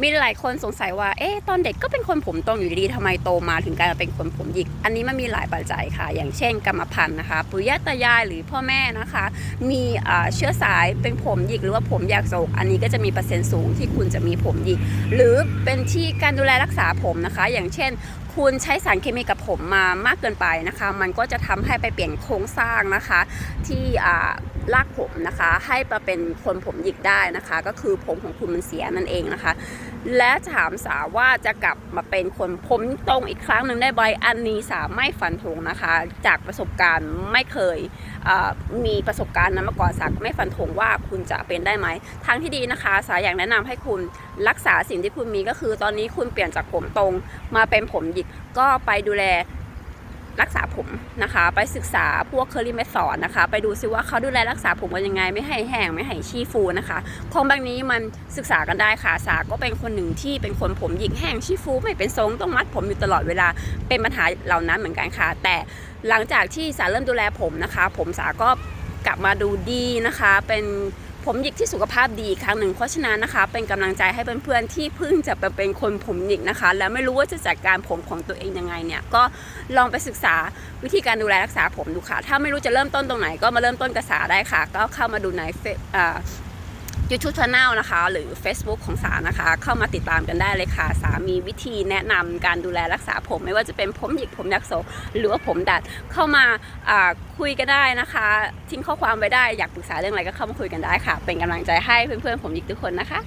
มีหลายคนสงสัยว่า เอ๊ะตอนเด็กก็เป็นคนผมตรงอยู่ดีๆทำไมโตมาถึงกลายมาเป็นคนผมหยิก อันนี้มันมีหลายปัจจัยค่ะ อย่างเช่นกรรมพันธุ์นะคะ ปุยตายายหรือพ่อแม่นะคะ มีเชื้อสายเป็นผมหยิกหรือว่าผมอยากโศกอันนี้ก็จะมีเปอร์เซ็นต์สูงที่คุณจะมีผมหยิก หรือเป็นที่การดูแลรักษาผมนะคะ อย่างเช่นคุณใช้สารเคมีกับผมมามากเกินไปนะคะ มันก็จะทำให้ไปเปลี่ยนโครงสร้างนะคะ ที่อ่ารากผมนะคะ ให้มาเป็นคนผมหยิกได้นะคะ ก็คือผมของคุณมันเสียนั่นเองนะคะ และถามสาว่าจะกลับมาเป็นคนผมตรงอีกครั้งหนึ่งได้ไหมอันนี้สาไม่ฟันธงนะคะ จากประสบการณ์ไม่เคยมีประสบการณ์นั้นมาก่อนสาก็ไม่ฟันธงว่าคุณจะเป็นได้ไหมทางที่ดีนะคะสาอยากแนะนำให้คุณรักษาสิ่งที่คุณมีก็คือ ตอนนี้คุณเปลี่ยนจากผมตรงมาเป็นผมหยิกก็ไปดูแลรักษาผมนะคะ ไปศึกษาพวกเคอรี่เมธอดนะคะ ไปดูซิว่าเขาดูแลรักษาผมกันยังไง ไม่ให้แห้งไม่ให้ชี้ฟูนะคะของแบบนี้มันศึกษากันได้ค่ะสาก็เป็นคนหนึ่งที่เป็นคนผมหยิกแห้งชี้ฟู ไม่เป็นทรงต้องมัดผมอยู่ตลอดเวลาเป็นปัญหาเหล่านั้นเหมือนกันค่ะ แต่หลังจากที่สาเริ่มดูแลผมนะคะ ผมสาก็กลับมาดูดีนะคะ เป็น ผมหยิกที่สุขภาพดีครั้งหนึ่งเพราะฉะนั้นนะคะ เป็นกำลังใจให้เพื่อนๆที่เพิ่งจะไปเป็นคนผมหยิกนะคะ แล้วไม่รู้ว่าจะจัดการผมของตัวเองยังไงเนี่ยก็ลองไปศึกษาวิธีการดูแลรักษาผมดูค่ะ ถ้าไม่รู้จะเริ่มต้นตรงไหนก็มาเริ่มต้นกระสาได้ค่ะ ก็เข้ามาดูในเฟซ ยูทูบช anel นะคะ หรือ Facebook ของสานะคะ เข้ามาติดตามกันได้เลยค่ะ สามีวิธีแนะนำการดูแลรักษาผม ไม่ว่าจะเป็นผมหยิกผมยักโศหรือว่าผมดัดเข้ามาอ่าคุยกันได้นะคะ ทิ้งข้อความไว้ได้อยากปรึกษาเรื่องอะไรก็เข้ามาคุยกันได้ค่ะ เป็นกำลังใจให้เพื่อนๆผมหยิกทุกคนนะคะ